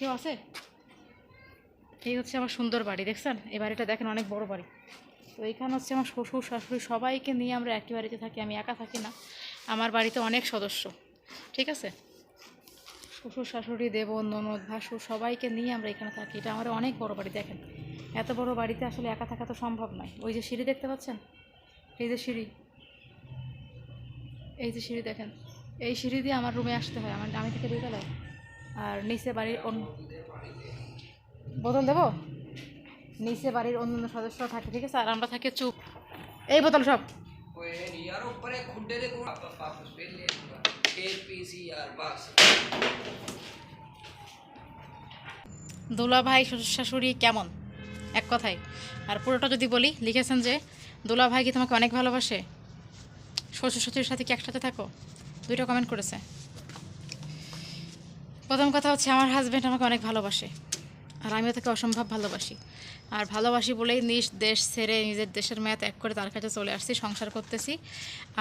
কেউ আছে? এই হচ্ছে আমার সুন্দর বাড়ি, দেখছেন? এই বাড়িটা দেখেন, অনেক বড় বাড়ি। তো এইখানে হচ্ছে আমার শ্বশুর, শাশুড়ি সবাইকে নিয়ে আমরা একই বাড়িতে থাকি, আমি একা থাকি না। আমার বাড়িতে অনেক সদস্য, ঠিক আছে? শ্বশুর, শাশুড়ি দেব ননদ, ভাসুর সবাইকে নিয়ে আমরা এখানে থাকি। এটা আমার অনেক বড় বাড়ি, দেখেন। এত বড় বাড়িতে আসলে একা থাকা তো সম্ভব নয়। ওই যে সিঁড়ি দেখতে পাচ্ছেন? এই যে সিঁড়ি। এই যে সিঁড়ি দেখেন। এই সিঁড়ি দিয়ে আমার রুমে আসতে হয়। আমার আমি থেকে দুতলায় আর নিচে বাড়ির বোতল দেবো? নিচে বাড়ির অন্য অন্য সদস্য থাকে ঠিক আছে? আর আমরা থাকি চুপ। এই বোতল সব। দুলা ভাই শ্বশুর শাশুড়ি কেমন? এক কথায়। আর পুরোটা যদি বলি লিখেছেন যে দুলা ভাই কি তোমাকে অনেক ভালোবাসে? শ্বশুর শ্বশুরের সাথে কি একসাথে থাকো? দুইটা কমেন্ট করেছে। প্রথম কথা হচ্ছে, আমার হাজব্যান্ড আমাকে অনেক ভালোবাসে, আর আমিও তাকে অসম্ভব ভালোবাসি। আর ভালোবাসি বলেই নিজ দেশ ছেড়ে নিজের দেশের মেয়ে ত্যাগ করে তার কাছে চলে আসছি, সংসার করতেছি।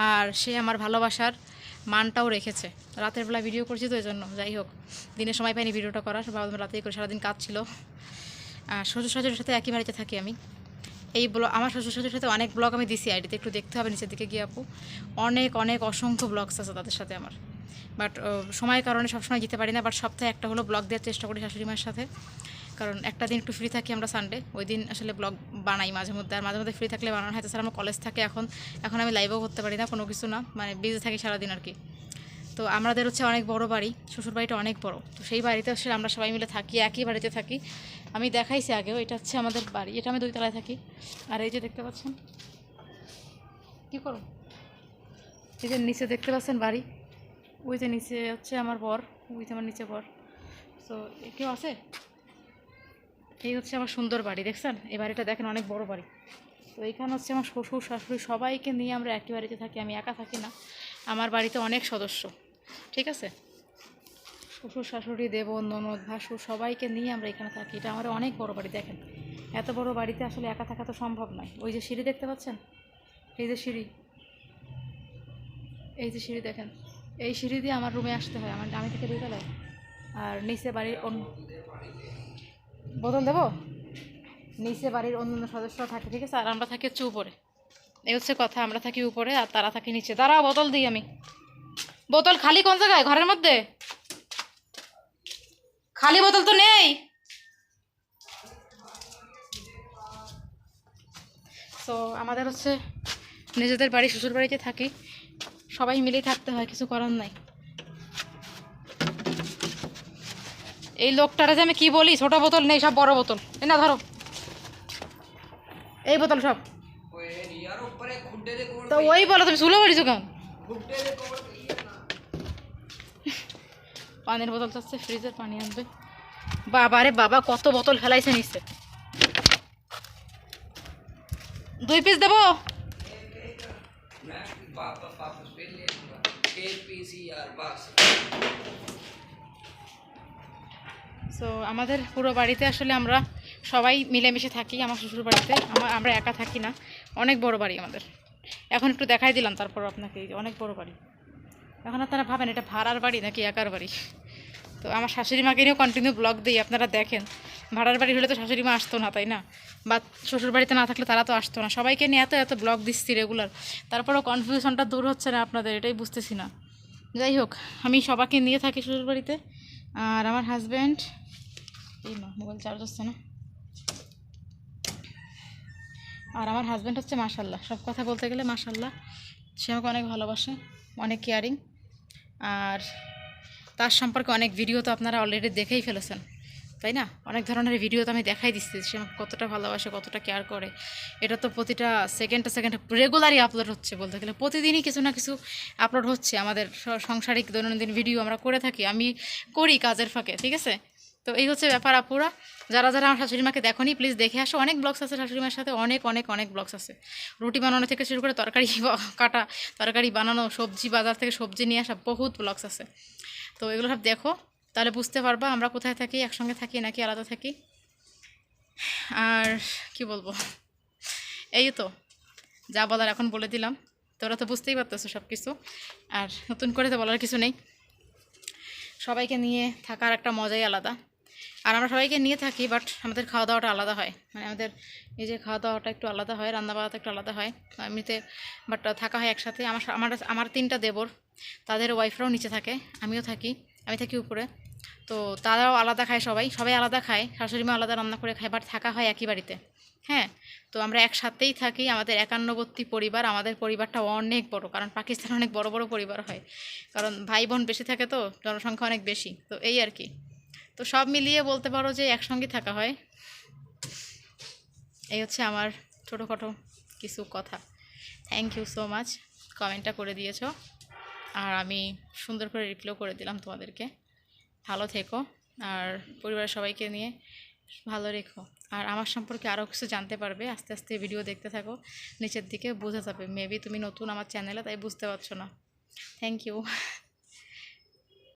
আর সে আমার ভালোবাসার মানটাও রেখেছে। রাতের বেলা ভিডিও করছি তো এই জন্য যাই হোক দিনের সময় পাইনি ভিডিওটা করা ভাবলাম রাতেই করে সারাদিন কাজ ছিল আর শ্বশুর শাশুড়ির সাথে একই বাড়িতে থাকি আমি। এই ব্লগ আমার শ্বশুর শাশুড়ির সাথে অনেক ব্লগ আমি দিছি, আইডিতে একটু দেখতে হবে নিচের দিকে গিয়ে আপু। অনেক অনেক অসংখ্য ব্লগস আছে তাদের সাথে আমার। বাট সময়ের কারণে সবসময় যেতে পারি না, বাট সপ্তাহে একটা হলো ব্লগ দেওয়ার চেষ্টা করি শাশুড়ি মায়ের সাথে। কারণ একটা দিন একটু ফ্রি থাকি আমরা সানডে ওই দিন আসলে ব্লগ বানাই মাঝে মধ্যে। আর মাঝে মধ্যে ফ্রি থাকলে বানানো হয়, তাছাড়া আমার কলেজ থাকে এখন। এখন আমি লাইভও করতে পারি না, কোনো কিছু না। মানে বিজি থাকি সারাদিন আর কি। তো আমাদের হচ্ছে অনেক বড় বাড়ি শ্বশুর বাড়িটা অনেক বড়। তো সেই বাড়িতে আসলে আমরা সবাই মিলে থাকি, একই বাড়িতে থাকি। আমি দেখাইছি আগেও, এটা হচ্ছে আমাদের বাড়ি, এটা আমি দুই তলায় থাকি। আর এই যে দেখতে পাচ্ছেন, কী করো? এই যে নিচে দেখতে পাচ্ছেন বাড়ি। ওই যে নিচে হচ্ছে আমার বর ওই যে আমার নিচে বর। তো কেউ আছে? এই হচ্ছে আমার সুন্দর বাড়ি, দেখছেন? এই বাড়িটা দেখেন, অনেক বড় বাড়ি। তো এইখানে হচ্ছে আমার শ্বশুর, শাশুড়ি সবাইকে নিয়ে আমরা একই বাড়িতে থাকি, আমি একা থাকি না। আমার বাড়িতে অনেক সদস্য, ঠিক আছে? শ্বশুর, শাশুড়ি দেব ননদ, ভাসুর সবাইকে নিয়ে আমরা এখানে থাকি। এটা আমার অনেক বড় বাড়ি, দেখেন। এত বড় বাড়িতে আসলে একা থাকা তো সম্ভব নয়। ওই যে সিঁড়ি দেখতে পাচ্ছেন? এই যে সিঁড়ি। এই যে সিঁড়ি দেখেন। এই সিঁড়ি দিয়ে আমার রুমে আসতে হয়, আমার আমি থেকে দুতলায় আর নিচে বাড়ির অন্য বোতল দেবো? নিচে বাড়ির অন্য অন্য সদস্য থাকে, ঠিক আছে? আর আমরা থাকি হচ্ছে উপরে। এই হচ্ছে কথা, আমরা থাকি উপরে আর তারা থাকি নিচে। দাঁড়াও, বোতল দিই আমি। বোতল খালি কোন জায়গায়? ঘরের মধ্যে? খালি বোতল তো নেই। তো আমাদের হচ্ছে নিজেদের বাড়ি শ্বশুর বাড়িতে থাকি। সবাই মিলেই থাকতে হয়, কিছু করার নাই। এই লোকটারে যে আমি কি বলি, ছোট বোতল নেই, সব বড় বোতল। এ না, ধরো। এই বোতল সব। তো ওই বলো, তুমি চুলো পড়িছো কেমন পানির বোতল চাচ্ছে ফ্রিজের পানি আনবে। বাবা রে বাবা, কত বোতল ফেলাইছে নিচ্ছে দুই পিস দেবো? పాప పాప KPCR বাস সো আমাদের পুরো বাড়িতে আসলে আমরা সবাই মিলেমিশে থাকি আমার শ্বশুর বাড়িতে। আমরা একা থাকি না। অনেক বড় বাড়ি আমাদের। এখন একটু দেখাই দিলাম তারপর আপনাকে অনেক বড় বাড়ি। এখন আপনারা ভাবেন, এটা ভাড়ার বাড়ি নাকি একার বাড়ি? তো আমার শাশুড়ি মাকে নিয়েও কন্টিনিউ ব্লগ দিই, আপনারা দেখেন। ভাড়ার বাড়ি হলে তো শাশুড়ি মা আসতো না, তাই না? বা শ্বশুর বাড়িতে না থাকলে তারা তো আসতো না। সবাইকে নিয়ে এত এত ব্লগ দিচ্ছি রেগুলার তারপরেও কনফিউশনটা দূর হচ্ছে না আপনাদের, এটাই বুঝতেছি না। যাই হোক, আমি সবাইকে নিয়ে থাকি শ্বশুর বাড়িতে আর আমার হাজব্যান্ড এই না মোবাইল চার্জ হচ্ছে না। আর আমার হাজব্যান্ড হচ্ছে মাশাল্লাহ। সব কথা বলতে গেলে মাশাল্লাহ। সে আমাকে অনেক ভালোবাসে, অনেক কেয়ারিং আর তার সম্পর্কে অনেক ভিডিও তো আপনারা অলরেডি দেখেই ফেলেছেন। তাই না? অনেক ধরনের ভিডিও তো আমি দেখাই দিচ্ছি সে আমাকে কতটা ভালোবাসে, কতটা কেয়ার করে। এটা তো প্রতিটা সেকেন্ডে সেকেন্ডে রেগুলারই আপলোড হচ্ছে বলতে গেলে। প্রতিদিনই কিছু না কিছু আপলোড হচ্ছে আমাদের সাংসারিক দৈনন্দিন ভিডিও আমরা করে থাকি। আমি করি কাজের ফাঁকে, ঠিক আছে? তো এই হচ্ছে ব্যাপার আপুরা। যারা যারা আমার শাশুড়ি মাকে দেখনি প্লিজ দেখে আসো। অনেক ব্লগস আছে শাশুড়ি মার সাথে, অনেক অনেক অনেক ব্লগস আছে। রুটি বানানো থেকে শুরু করে তরকারি কাটা, তরকারি বানানো, সবজি বাজার থেকে সবজি নিয়ে আসা বহুত ব্লগস আছে। তো এগুলো সব দেখো। তাহলে বুঝতে পারবা আমরা কোথায় থাকি, একসঙ্গে থাকি নাকি আলাদা থাকি? আর কি বলব? এই তো, যা বলার এখন বলে দিলাম। তোরা তো বুঝতেই পারতেছো সব কিছু আর নতুন করে তো বলার কিছু নেই। সবাইকে নিয়ে থাকার একটা মজাই আলাদা। আর আমরা সবাইকে নিয়ে থাকি বাট আমাদের খাওয়া দাওয়াটা আলাদা হয়। মানে আমাদের এই যে খাওয়া দাওয়াটা একটু আলাদা হয় রান্না বান্নাটা একটু আলাদা হয় এমনিতে। বাট থাকা হয় একসাথে। আমার আমার আমার তিনটা দেবর, তাদের ওয়াইফরাও নিচে থাকে, আমিও থাকি, আমি থাকি উপরে। তো তারাও আলাদা খায় সবাই। সবাই আলাদা খায়। শাশুড়ি মা আলাদা রান্না করে খায় বাট থাকা হয় একই বাড়িতে। হ্যাঁ? তো আমরা একসাথেই থাকি। আমাদের একান্নবর্তী পরিবার, আমাদের পরিবারটা অনেক বড়, কারণ পাকিস্তান অনেক বড় বড় পরিবার হয়। কারণ ভাই বোন বেশি থাকে তো, জনসংখ্যা অনেক বেশি। তো এই আর কি। তো সব মিলিয়ে বলতে পারো যে একসঙ্গে থাকা হয়। এই হচ্ছে আমার ছোটোখাটো কিছু কথা। থ্যাংক ইউ সো মাচ কমেন্টটা করে দিয়েছ। আর আমি সুন্দর করে রিপ্লাই করে দিলাম তোমাদেরকে। ভালো থেকো আর পরিবারের সবাইকে নিয়ে ভালো রেখো। আর আমার সম্পর্কে আরও কিছু জানতে পারবে, আস্তে আস্তে ভিডিও দেখতে থাকো, নিচের দিকে বোঝা যাবে। মেবি তুমি নতুন আমার চ্যানেলে তাই বুঝতে পারছ না। Thank you